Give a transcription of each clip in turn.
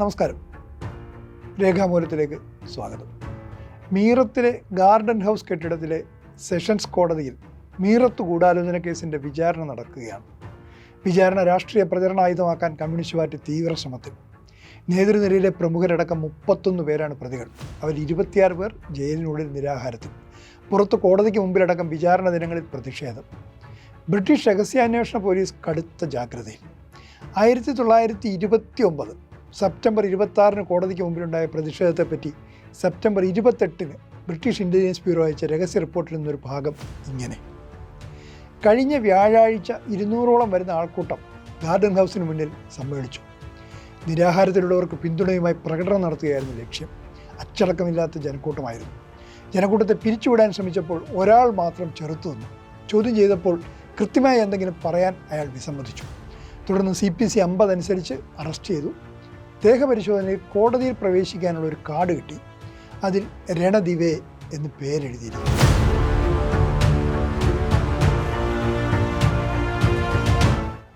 നമസ്കാരം. രേഖാമൂലത്തിലേക്ക് സ്വാഗതം. മീറത്തിലെ ഗാർഡൻ ഹൗസ് കെട്ടിടത്തിലെ സെഷൻസ് കോടതിയിൽ മീറത്ത് ഗൂഢാലോചന കേസിന്റെ വിചാരണ നടക്കുകയാണ്. വിചാരണ രാഷ്ട്രീയ പ്രചരണായുധമാക്കാൻ കമ്മ്യൂണിസ്റ്റ് പാർട്ടി തീവ്ര ശ്രമത്തിൽ. നേതൃനിരയിലെ പ്രമുഖരടക്കം മുപ്പത്തൊന്ന് പേരാണ് പ്രതികൾ. അവർ ഇരുപത്തിയാറ് പേർ ജയിലിനുള്ളിൽ നിരാഹാരത്തിൽ. പുറത്ത് കോടതിക്ക് മുമ്പിലടക്കം വിചാരണ ദിനങ്ങളിൽ പ്രതിഷേധം. ബ്രിട്ടീഷ് രഹസ്യാന്വേഷണ പോലീസ് കടുത്ത ജാഗ്രതയിൽ. ആയിരത്തി തൊള്ളായിരത്തി ഇരുപത്തി ഒമ്പത് സെപ്റ്റംബർ ഇരുപത്തി ആറിന് കോടതിക്ക് മുമ്പിലുണ്ടായ പ്രതിഷേധത്തെപ്പറ്റി സെപ്റ്റംബർ ഇരുപത്തെട്ടിന് ബ്രിട്ടീഷ് ഇന്റലിജൻസ് ബ്യൂറോ അയച്ച രഹസ്യ റിപ്പോർട്ടിൽ നിന്നൊരു ഭാഗം ഇങ്ങനെ. കഴിഞ്ഞ വ്യാഴാഴ്ച ഇരുന്നൂറോളം വരുന്ന ആൾക്കൂട്ടം ഗാർഡൻ ഹൗസിന് മുന്നിൽ സമ്മേളിച്ചു. നിരാഹാരത്തിലുള്ളവർക്ക് പിന്തുണയുമായി പ്രകടനം നടത്തുകയായിരുന്നു ലക്ഷ്യം. അച്ചടക്കമില്ലാത്ത ജനക്കൂട്ടമായിരുന്നു. ജനക്കൂട്ടത്തെ പിരിച്ചുവിടാൻ ശ്രമിച്ചപ്പോൾ ഒരാൾ മാത്രം ചെറുത്തു നിന്നു. ചോദ്യം ചെയ്തപ്പോൾ കൃത്യമായി എന്തെങ്കിലും പറയാൻ അയാൾ വിസമ്മതിച്ചു. തുടർന്ന് സി പി സി അമ്പത് അനുസരിച്ച് അറസ്റ്റ് ചെയ്തു. ദേഹപരിശോധനയിൽ കോടതിയിൽ പ്രവേശിക്കാനുള്ള ഒരു കാർഡ് കിട്ടി. അതിൽ രണദിവേ എന്ന് പേരെഴുതിയിരുന്നു.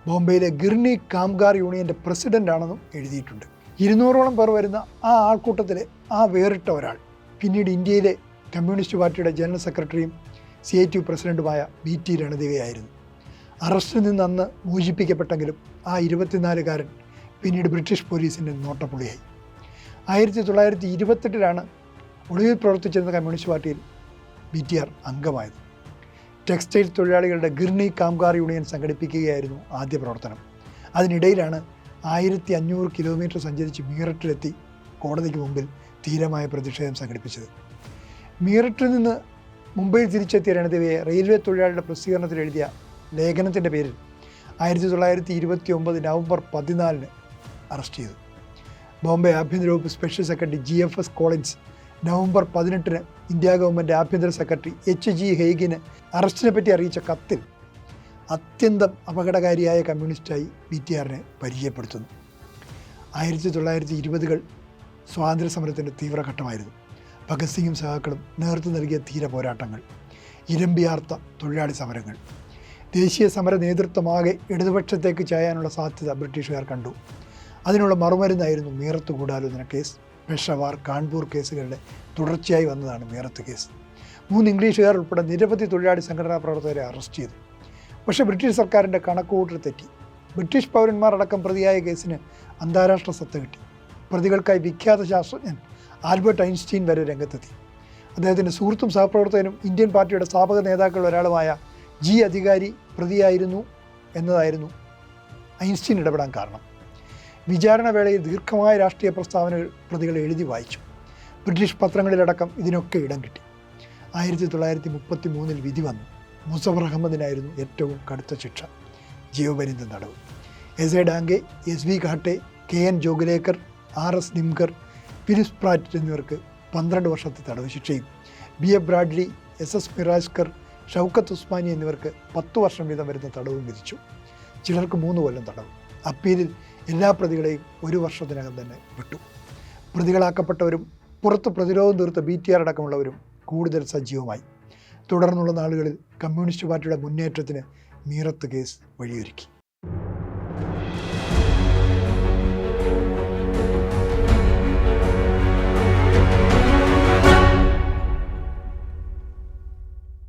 ബോംബെയിലെ ഗിർണി കാംഗാർ യൂണിയന്റെ പ്രസിഡന്റാണെന്നും എഴുതിയിട്ടുണ്ട്. ഇരുന്നൂറോളം പേർ വരുന്ന ആ ആൾക്കൂട്ടത്തിലെ ആ വേറിട്ട ഒരാൾ പിന്നീട് ഇന്ത്യയിലെ കമ്മ്യൂണിസ്റ്റ് പാർട്ടിയുടെ ജനറൽ സെക്രട്ടറിയും സി ഐ ടി പ്രസിഡന്റുമായ ബി ടി രണദിവയായിരുന്നു അറസ്റ്റിൽ നിന്ന് അന്ന് മോചിപ്പിക്കപ്പെട്ടെങ്കിലും ആ ഇരുപത്തിനാലുകാരൻ പിന്നീട് ബ്രിട്ടീഷ് പോലീസിന്റെ നോട്ടപ്പുള്ളിയായി. ആയിരത്തി തൊള്ളായിരത്തി ഇരുപത്തെട്ടിലാണ് ഒളിവിൽ പ്രവർത്തിച്ചിരുന്ന കമ്മ്യൂണിസ്റ്റ് പാർട്ടിയിൽ ബി ടി ആർ അംഗമായത്. ടെക്സ്റ്റൈൽ തൊഴിലാളികളുടെ ഗിർണി കാംഗാർ യൂണിയൻ സംഘടിപ്പിക്കുകയായിരുന്നു ആദ്യ പ്രവർത്തനം. അതിനിടയിലാണ് ആയിരത്തി അഞ്ഞൂറ് കിലോമീറ്റർ സഞ്ചരിച്ച് മീററ്റിലെത്തി കോടതിക്ക് മുമ്പിൽ ധീരമായ പ്രതിഷേധം സംഘടിപ്പിച്ചത്. മീററ്റിൽ നിന്ന് മുംബൈയിൽ തിരിച്ചെത്തിയ രണദേവിയെ റെയിൽവേ തൊഴിലാളിയുടെ പ്രസിദ്ധീകരണത്തിൽ എഴുതിയ ലേഖനത്തിന്റെ പേരിൽ ആയിരത്തി തൊള്ളായിരത്തി ഇരുപത്തി ഒമ്പത് നവംബർ പതിനാലിന് അറസ്റ്റ് ചെയ്തു. ബോംബെ ആഭ്യന്തര വകുപ്പ് special secretary G F S Collins November പതിനെട്ടിന് ഇന്ത്യ ഗവൺമെന്റ് ആഭ്യന്തര സെക്രട്ടറി എച്ച് ജി ഹെയ്ഗിന് അറസ്റ്റിനെ പറ്റി അറിയിച്ച കത്തിൽ അത്യന്തം അപകടകാരിയായ കമ്മ്യൂണിസ്റ്റായി ബി ടി ആറിനെ പരിചയപ്പെടുത്തുന്നു. ആയിരത്തി തൊള്ളായിരത്തി ഇരുപതുകൾ സ്വാതന്ത്ര്യ സമരത്തിന്റെ തീവ്രഘട്ടമായിരുന്നു. ഭഗത് സിംഗും സഹാക്കളും നേതൃത്വം നൽകിയ ധീര പോരാട്ടങ്ങൾ ഇരമ്പിയാർത്ത തൊഴിലാളി സമരങ്ങൾ ദേശീയ സമര നേതൃത്വമാകെ ഇടതുപക്ഷത്തേക്ക് ചായാനുള്ള സാധ്യത ബ്രിട്ടീഷുകാർ കണ്ടു. അതിനുള്ള മറുമരുന്നായിരുന്നു മീറത്ത് ഗൂഢാലോചന കേസ്. പെഷവാർ കാൺപൂർ കേസുകളുടെ തുടർച്ചയായി വന്നതാണ് മീറത്ത് കേസ്. മൂന്ന് ഇംഗ്ലീഷുകാർ ഉൾപ്പെടെ നിരവധി തൊഴിലാളി സംഘടനാ പ്രവർത്തകരെ അറസ്റ്റ് ചെയ്തു. പക്ഷേ ബ്രിട്ടീഷ് സർക്കാരിന്റെ കണക്കുകൂട്ടൽ തെറ്റി. ബ്രിട്ടീഷ് പൗരന്മാരടക്കം പ്രതിയായ കേസിന് അന്താരാഷ്ട്ര സത്ത കിട്ടി. പ്രതികൾക്കായി വിഖ്യാത ശാസ്ത്രജ്ഞൻ ആൽബർട്ട് ഐൻസ്റ്റീൻ വരെ രംഗത്തെത്തി. അദ്ദേഹത്തിന്റെ സുഹൃത്തും സഹപ്രവർത്തകനും ഇന്ത്യൻ പാർട്ടിയുടെ സ്ഥാപക നേതാക്കളിൽ ഒരാളുമായ ജി അധികാരി പ്രതിയായിരുന്നു എന്നതായിരുന്നു ഐൻസ്റ്റീൻ ഇടപെടാൻ കാരണം. വിചാരണ വേളയിൽ ദീർഘമായ രാഷ്ട്രീയ പ്രസ്താവനകൾ പ്രതികൾ എഴുതി വായിച്ചു. ബ്രിട്ടീഷ് പത്രങ്ങളിലടക്കം ഇതിനൊക്കെ ഇടം കിട്ടി. ആയിരത്തി തൊള്ളായിരത്തി മുപ്പത്തി മൂന്നിൽ വിധി വന്നു. മുസഫർ അഹമ്മദിനായിരുന്നു ഏറ്റവും കടുത്ത ശിക്ഷ. ജീവപര്യന്തം തടവ്. S A Dange S V Ghate K N Jogalekar R S Nimkar Philip Spratt എന്നിവർക്ക് പന്ത്രണ്ട് വർഷത്തെ തടവ് ശിക്ഷയും. B A Bradley S S Mirajkar Shaukat Usmani എന്നിവർക്ക് പത്തു വർഷം വീതം വരുന്ന തടവും വിധിച്ചു. ചിലർക്ക് മൂന്ന് കൊല്ലം തടവ്. അപ്പീലിൽ എല്ലാ പ്രതികളെയും ഒരു വർഷത്തിനകം തന്നെ വിട്ടു. പ്രതികളാക്കപ്പെട്ടവരും പുറത്ത് പ്രതിരോധം തീർത്ത ബി ടി ആർ അടക്കമുള്ളവരും കൂടുതൽ സജീവമായി. തുടർന്നുള്ള നാളുകളിൽ കമ്മ്യൂണിസ്റ്റ് പാർട്ടിയുടെ മുന്നേറ്റത്തിന് മീറത്ത് കേസ് വഴിയൊരുക്കി.